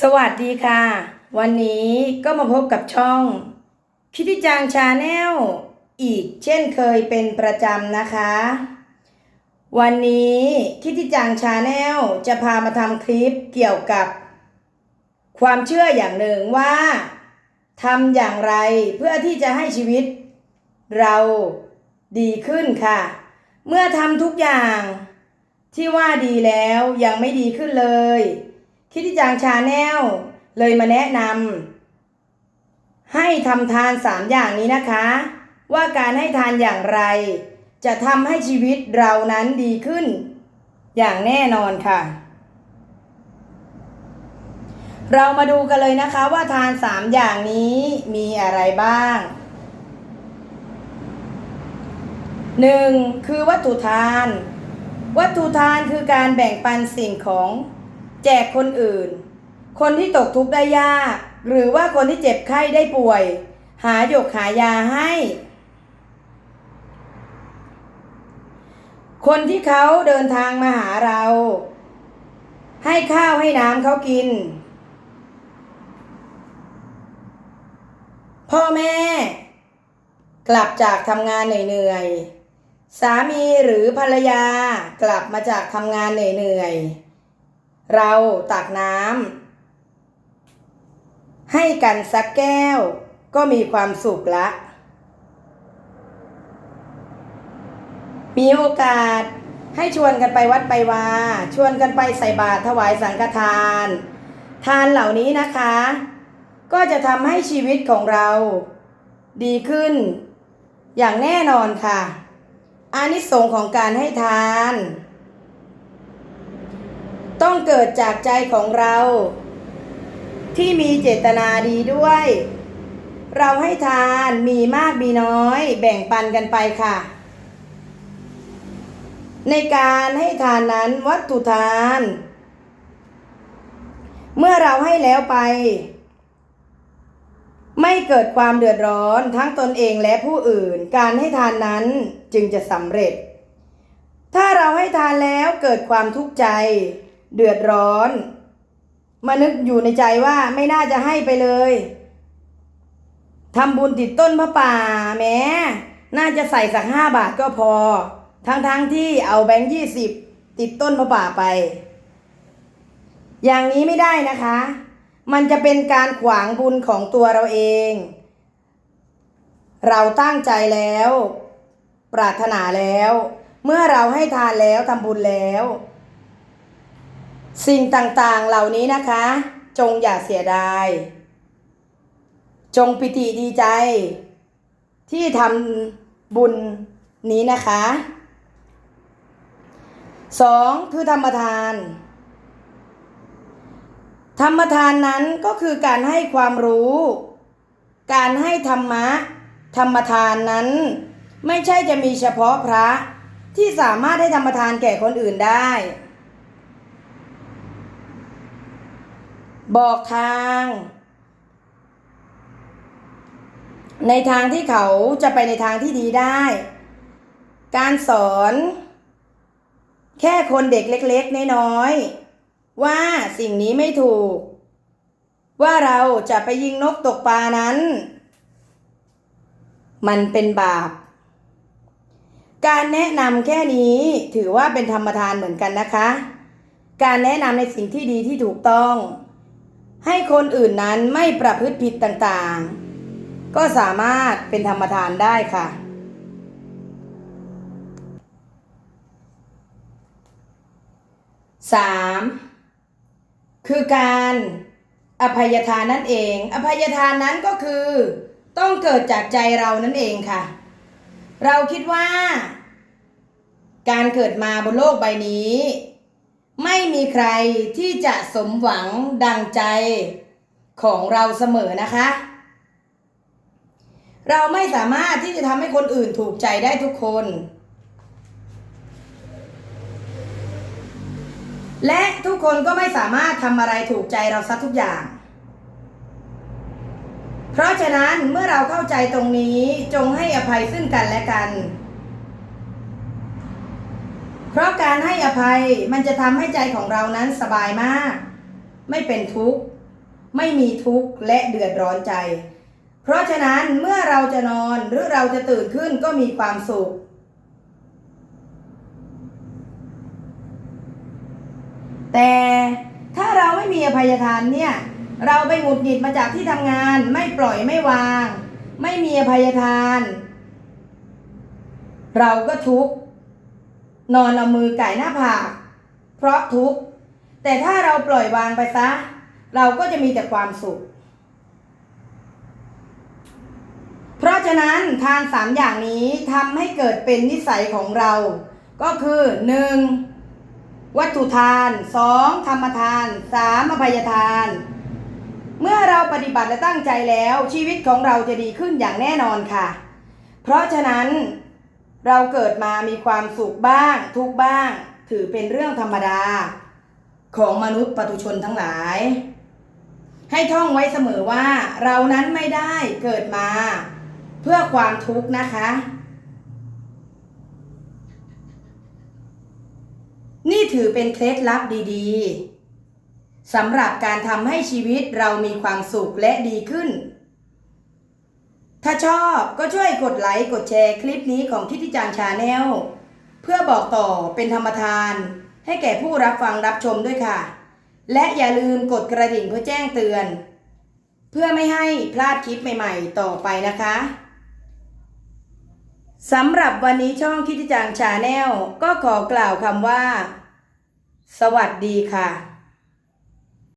สวัสดีค่ะ วันนี้ก็มาพบกับช่องคิติจางชาแนลอีกเช่นเคยเป็นประจำนะคะ วันนี้คิติจางชาแนลจะพามาทำคลิปเกี่ยวกับ ความเชื่ออย่างหนึ่งว่าทำอย่างไรเพื่อที่จะให้ชีวิต เราดีขึ้นค่ะ เมื่อทำทุกอย่างที่ว่าดีแล้วยังไม่ดีขึ้นเลย คิดที่จางชาแนลเลยมาแนะนำให้ทำทานสามอย่างนี้นะคะ ว่าการให้ทานอย่างไร จะทำให้ชีวิตเรานั้นดีขึ้น อย่างแน่นอนค่ะ เรามาดูกันเลยนะคะว่าทานสามอย่างนี้มีอะไรบ้างหนึ่งคือวัตถุทาน วัตถุทานคือการแบ่งปันสิ่งของ แจกคนอื่น คนที่ตกทุกข์ได้ยาก หรือว่าคนที่เจ็บไข้ได้ป่วย หาหยกหายาให้ คนที่เขาเดินทางมาหาเรา ให้ข้าวให้น้ำเขากิน พ่อแม่ กลับจากทำงานเหนื่อยๆสามีหรือภรรยากลับมาจากทำงานเหนื่อยๆ เราตักน้ำให้กันสักแก้ว ก็มีความสุขละ มีโอกาสให้ชวนกันไปวัดไปวา ชวนกันไปใส่บาตรถวายสังฆทาน ทานเหล่านี้นะคะ ก็จะทำให้ชีวิตของเรา ดีขึ้น อย่างแน่นอนค่ะอานิสงส์ของการให้ทาน ต้องเกิดจากใจของเรา ที่มีเจตนาดีด้วย เราให้ทานมีมากมีน้อย แบ่งปันกันไปค่ะ ในการให้ทานนั้นวัตถุทาน เมื่อเราให้แล้วไป ไม่เกิดความเดือดร้อนทั้งตนเองและผู้อื่น การให้ทานนั้นจึงจะสำเร็จถ้าเราให้ทานแล้วเกิดความทุกข์ใจ เดือดร้อน มานึกอยู่ในใจว่าไม่น่าจะให้ไปเลยทำบุญติดต้นพระป่าแม้น่าจะใส่สักห้าบาทก็พอ ทั้งๆทที่เอาแบงค์ยี่สิบติดต้นพระป่าไป อย่างนี้ไม่ได้นะคะ มันจะเป็นการขวางบุญของตัวเราเอง เราตั้งใจแล้ว ปรารถนาแล้ว เมื่อเราให้ทานแล้วทำบุญแล้ว สิ่งต่างๆเหล่านี้นะคะ จงอย่าเสียดาย จงปิติดีใจ ที่ทำบุญนี้นะคะสองคือธรรมทาน ธรรมทานนั้นก็คือการให้ความรู้ การให้ธรรมะ ธรรมทานนั้น ไม่ใช่จะมีเฉพาะพระที่สามารถให้ธรรมทานแก่คนอื่นได้ บอกทาง ในทางที่เขาจะไปในทางที่ดีได้ การสอน แค่คนเด็กเล็กๆ น้อยๆ ว่าสิ่งนี้ไม่ถูก ว่าเราจะไปยิงนกตกปลานั้น มันเป็นบาปการแนะนำแค่นี้ถือว่าเป็นธรรมทานเหมือนกันนะคะ การแนะนำในสิ่งที่ดีที่ถูกต้อง ให้คนอื่นนั้นไม่ประพฤติผิดต่างๆ ก็สามารถเป็นธรรมทานได้ค่ะสามคือการอภัยทานนั่นเอง อภัยทานนั้นก็คือต้องเกิดจากใจเรานั่นเองค่ะ เราคิดว่า การเกิดมาบนโลกใบนี้ ไม่มีใครที่จะสมหวังดังใจของเราเสมอนะคะ เราไม่สามารถที่จะทำให้คนอื่นถูกใจได้ทุกคน และทุกคนก็ไม่สามารถทำอะไรถูกใจเราสักทุกอย่าง เพราะฉะนั้นเมื่อเราเข้าใจตรงนี้จงให้อภัยซึ่งกันและกัน เพราะการให้อภัยมันจะทำให้ใจของเรานั้นสบายมาก ไม่เป็นทุกข์ ไม่มีทุกข์และเดือดร้อนใจ เพราะฉะนั้นเมื่อเราจะนอนหรือเราจะตื่นขึ้นก็มีความสุข แต่ถ้าเราไม่มีอภัยทานเนี่ยเราไปหงุดหงิดมาจากที่ทำงาน ไม่ปล่อยไม่วาง ไม่มีอภัยทาน เราก็ทุกข์ นอนเอามือไก่หน้าผาก เพราะทุกข์ แต่ถ้าเราปล่อยวางไปซะ เราก็จะมีแต่ความสุข เพราะฉะนั้นทานสามอย่างนี้ทำให้เกิดเป็นนิสัยของเรา ก็คือหนึ่งวัตถุทานสองธรรมทานสามอภัยทาน เมื่อเราปฏิบัติและตั้งใจแล้วชีวิตของเราจะดีขึ้นอย่างแน่นอนค่ะ เพราะฉะนั้น เราเกิดมามีความสุขบ้าง ทุกบ้าง ถือเป็นเรื่องธรรมดา ของมนุษย์ปัตุชนทั้งหลาย ให้ท่องไว้เสมอว่า เรานั้นไม่ได้เกิดมา เพื่อความทุกข์นะคะ นี่ถือเป็นเคล็ดลับดีๆสำหรับการทำให้ชีวิตเรามีความสุขและดีขึ้น ถ้าชอบก็ช่วยกดไลค์กดแชร์คลิปนี้ของทิติจางชาแนลเพื่อบอกต่อเป็นธรรมทาน ให้แก่ผู้รับฟังรับชมด้วยค่ะ และอย่าลืมกดกระดิ่งเพื่อแจ้งเตือน เพื่อไม่ให้พลาดคลิปใหม่ ๆ ต่อไปนะคะสำหรับวันนี้ช่องคิดจางชาแนลก็ขอกล่าวคำว่า สวัสดีค่ะ